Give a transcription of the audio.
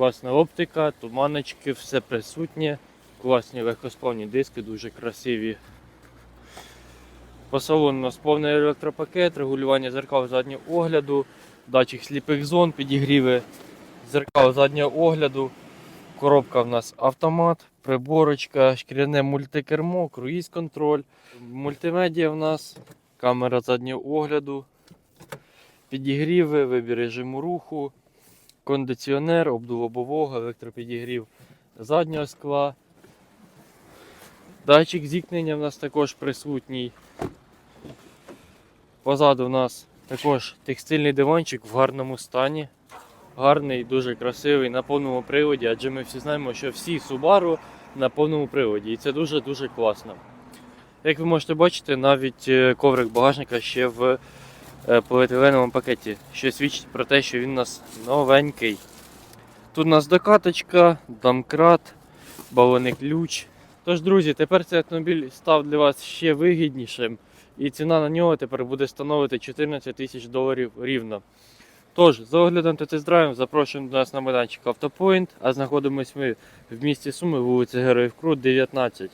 класна оптика, туманочки, все присутнє. Класні легкосплавні диски, дуже красиві. По салону у нас повний електропакет, регулювання зеркал заднього огляду, датчик сліпих зон, підігріви зеркал заднього огляду. Коробка в нас автомат, приборочка, шкіряне мультикермо, круїз контроль, мультимедіа в нас, камера заднього огляду, підігріви, вибір режиму руху, кондиціонер, обдув лобового, електропідігрів заднього скла. Датчик зіткнення в нас також присутній. Позаду в нас також текстильний диванчик в гарному стані. Гарний, дуже красивий на повному приводі, адже ми всі знаємо, що всі Subaru на повному приводі. І це дуже-дуже класно. Як ви можете бачити, навіть е, коврик багажника ще в поліетиленовому пакеті, що свідчить про те, що він у нас новенький. Тут у нас докаточка, домкрат, балонний ключ. Тож, друзі, тепер цей автомобіль став для вас ще вигіднішим, і ціна на нього тепер буде становити 14 тисяч доларів рівно. Тож, за оглядом та тест-драйвом запрошуємо до нас на майданчик Автопоінт, а знаходимось ми в місті Суми, вулиця Героїв Крут, 19.